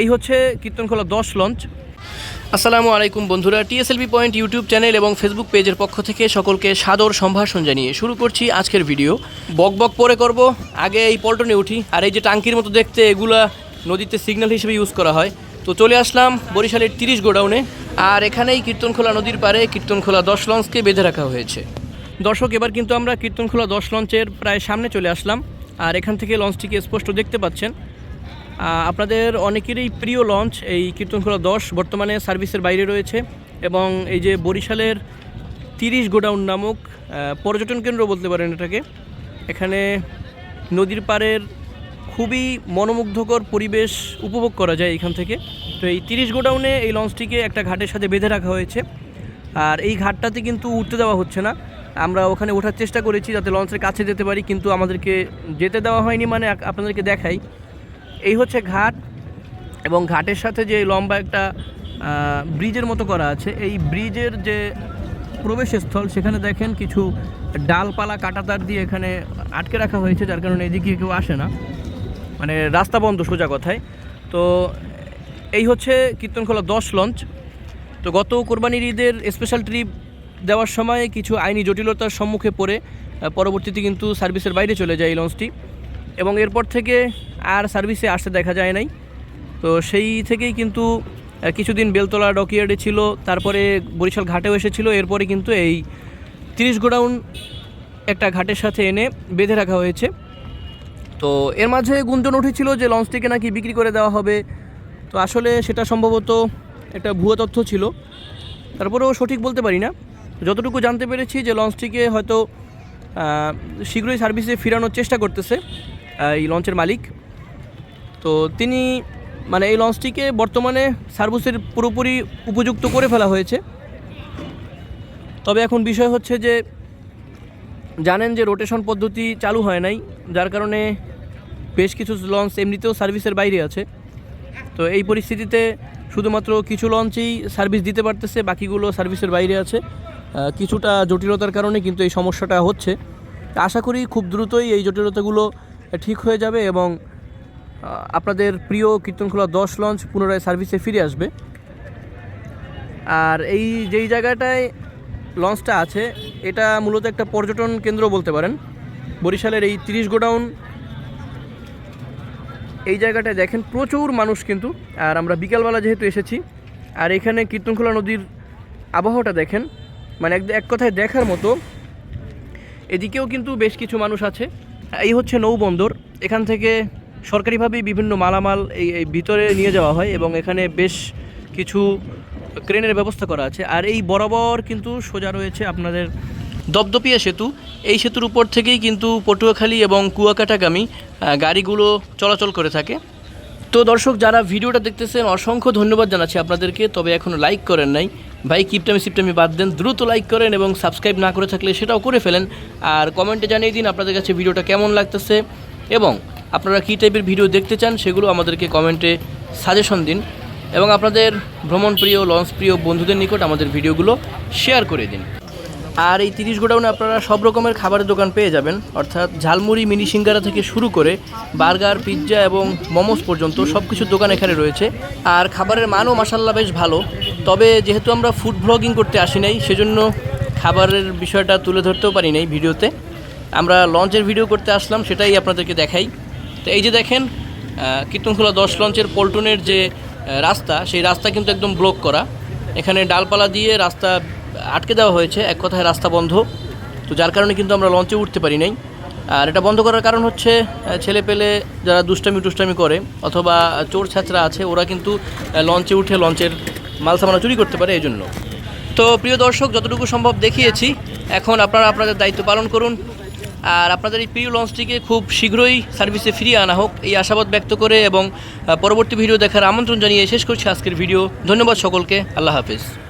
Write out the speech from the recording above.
এই হচ্ছে কীর্তনখোলা দশ লঞ্চ। আসসালামু আলাইকুম বন্ধুরা, টিএসএলবি পয়েন্ট ইউটিউব চ্যানেল এবং ফেসবুক পেজের পক্ষ থেকে সকলকে সাদর সম্ভাষণ জানিয়ে শুরু করছি আজকের ভিডিও। বক বক পরে করব, আগে এই পল্টনে উঠি, আর এই যে টাঙ্কির মতো দেখতে এগুলা নদীতে সিগন্যাল হিসেবে ইউজ করা হয়। তো চলে আসলাম বরিশালের তিরিশ গোডাউনে, আর এখানেই কীর্তনখোলা নদীর পারে কীর্তনখোলা দশ লঞ্চকে বেঁধে রাখা হয়েছে। দর্শক, এবার কিন্তু আমরা কীর্তনখোলা দশ লঞ্চের প্রায় সামনে চলে আসলাম, আর এখান থেকে লঞ্চটিকে স্পষ্ট দেখতে পাচ্ছেন। আপনাদের অনেকেরই প্রিয় লঞ্চ, এই কীর্তনখোলা দশ বর্তমানে সার্ভিসের বাইরে রয়েছে এবং এই যে বরিশালের তিরিশ গোডাউন নামক পর্যটন কেন্দ্র বলতে পারেন এটাকে, এখানে নদীর পাড়ের খুবই মনোমুগ্ধকর পরিবেশ উপভোগ করা যায় এখান থেকে। তো এই তিরিশ গোডাউনে এই লঞ্চটিকে একটা ঘাটের সাথে বেঁধে রাখা হয়েছে। আর এই ঘাটটাতে কিন্তু উঠতে দেওয়া হচ্ছে না। আমরা ওখানে ওঠার চেষ্টা করেছি যাতে লঞ্চের কাছে যেতে পারি, কিন্তু আমাদেরকে যেতে দেওয়া হয়নি মানে আপনাদেরকে দেখাই। এই হচ্ছে ঘাট এবং ঘাটের সাথে যে লম্বা একটা ব্রিজের মতো করা আছে, এই ব্রিজের যে প্রবেশস্থল, সেখানে দেখেন কিছু ডালপালা কাটাতার দিয়ে এখানে আটকে রাখা হয়েছে, যার কারণে এদিকে কেউ আসে না। মানে রাস্তা বন্ধ সোজা কথায়। তো এই হচ্ছে কীর্তনখোলা দশ লঞ্চ। তো গত কোরবানির ঈদের স্পেশাল ট্রিপ দেওয়ার সময় কিছু আইনি জটিলতার সম্মুখে পড়ে পরবর্তীতে কিন্তু সার্ভিসের বাইরে চলে যায় এই লঞ্চটি। এবং এরপর থেকে আর সার্ভিসে আসতে দেখা যায় নাই। তো সেই থেকেই কিন্তু কিছুদিন বেলতলা ডকইয়ার্ডে ছিল, তারপরে বরিশাল ঘাটেও এসেছিল, এরপরে কিন্তু এই তিরিশ গোডাউন একটা ঘাটের সাথে এনে বেঁধে রাখা হয়েছে। তো এর মাঝে গুঞ্জন উঠেছিল যে লঞ্চটিকে নাকি বিক্রি করে দেওয়া হবে। তো আসলে সেটা সম্ভবত একটা ভুয়ো তথ্য ছিল। তারপরেও সঠিক বলতে পারি না। যতটুকু জানতে পেরেছি যে লঞ্চটিকে হয়তো শীঘ্রই সার্ভিসে ফেরানোর চেষ্টা করতেছে এই লঞ্চের মালিক। তো তিনি মানে এই লঞ্চটিকে বর্তমানে সার্ভিসের পুরোপুরি উপযুক্ত করে ফেলা হয়েছে। তবে এখন বিষয় হচ্ছে যে, জানেন যে রোটেশন পদ্ধতি চালু হয় নাই, যার কারণে বেশ কিছু লঞ্চ এমনিতেও সার্ভিসের বাইরে আছে। তো এই পরিস্থিতিতে শুধুমাত্র কিছু লঞ্চেই সার্ভিস দিতে পারতেছে, বাকিগুলো সার্ভিসের বাইরে আছে। কিছুটা জটিলতার কারণে কিন্তু এই সমস্যাটা হচ্ছে। আশা করি খুব দ্রুতই এই জটিলতাগুলো ঠিক হয়ে যাবে এবং আপনাদের প্রিয় কীর্তনখোলা দশ লঞ্চ পুনরায় সার্ভিসে ফিরে আসবে। আর এই যেই জায়গাটায় লঞ্চটা আছে, এটা মূলত একটা পর্যটন কেন্দ্র বলতে পারেন। বরিশালের এই তিরিশ গোডাউন, এই জায়গাটায় দেখেন প্রচুর মানুষ কিন্তু। আর আমরা বিকালবেলা যেহেতু এসেছি, আর এখানে কীর্তনখোলা নদীর আবহাওয়াটা দেখেন মানে এক এক কথায় দেখার মতো। এদিকেও কিন্তু বেশ কিছু মানুষ আছে। এই হচ্ছে নৌবন্দর এখান থেকে সরকারিভাবেই বিভিন্ন মালামাল এই ভিতরে নিয়ে যাওয়া হয় এবং এখানে বেশ কিছু ক্রেনের ব্যবস্থা করা আছে। আর এই বরাবর কিন্তু সোজা রয়েছে আপনাদের দপদপিয়া সেতু। এই সেতুর উপর থেকেই কিন্তু পটুয়াখালী এবং কুয়াকাটাগামী গাড়িগুলো চলাচল করে থাকে। তো দর্শক, যারা ভিডিওটা দেখতেছেন, অসংখ্য ধন্যবাদ জানাচ্ছি আপনাদেরকে। তবে এখনও লাইক করেন নাই। ভাই, কিপটামি সিপটামি বাদ দেন, দ্রুত লাইক করেন এবং সাবস্ক্রাইব না করে থাকলে সেটাও করে ফেলেন। আর কমেন্টে জানিয়ে দিন আপনাদের কাছে ভিডিওটা কেমন লাগতেছে এবং আপনারা কী টাইপের ভিডিও দেখতে চান সেগুলো আমাদেরকে কমেন্টে সাজেশন দিন এবং আপনাদের ভ্রমণ প্রিয় লঞ্চ প্রিয় বন্ধুদের নিকট আমাদের ভিডিওগুলো শেয়ার করে দিন। আর এই তিরিশ গোডাউনে আপনারা সব রকমের খাবারের দোকান পেয়ে যাবেন, অর্থাৎ ঝালমুড়ি, মিনি সিঙ্গারা থেকে শুরু করে বার্গার, পিৎজা এবং মোমোস পর্যন্ত সব কিছুর দোকান এখানে রয়েছে। আর খাবারের মানও মাসাল্লাহ বেশ ভালো, তবে যেহেতু আমরা ফুড ব্লগিং করতে আসি নাই, সেজন্য খাবারের বিষয়টা তুলে ধরতেও পারি নাই ভিডিওতে। আমরা লঞ্চের ভিডিও করতে আসলাম, সেটাই আপনাদেরকে দেখাই। তো এই যে দেখেন কীর্তনখোলা দশ লঞ্চের পল্টনের যে রাস্তা, সেই রাস্তা কিন্তু একদম ব্লক করা। এখানে ডালপালা দিয়ে রাস্তা আটকে দেওয়া হয়েছে, এক কথায় রাস্তা বন্ধ। তো যার কারণে কিন্তু আমরা লঞ্চে উঠতে পারি নাই। আর এটা বন্ধ করার কারণ হচ্ছে ছেলে পেলে যারা দুষ্টামি টুষ্টামি করে, অথবা চোর ছাত্রা আছে, ওরা কিন্তু লঞ্চে উঠে লঞ্চের মাল সামানা চুরি করতে পারে এই জন্য তো প্রিয় দর্শক, যতটুকু সম্ভব দেখিয়েছি। এখন আপনারা আপনাদের দায়িত্ব পালন করুন। আর আপনাদের এই প্রিয় লঞ্চটিকে খুব শীঘ্রই সার্ভিসে ফিরিয়ে আনা হোক এই আশাবাদ ব্যক্ত করে এবং পরবর্তী ভিডিও দেখার আমন্ত্রণ জানিয়ে শেষ করছি আজকের ভিডিও ধন্যবাদ সকলকে। আল্লাহ হাফিজ।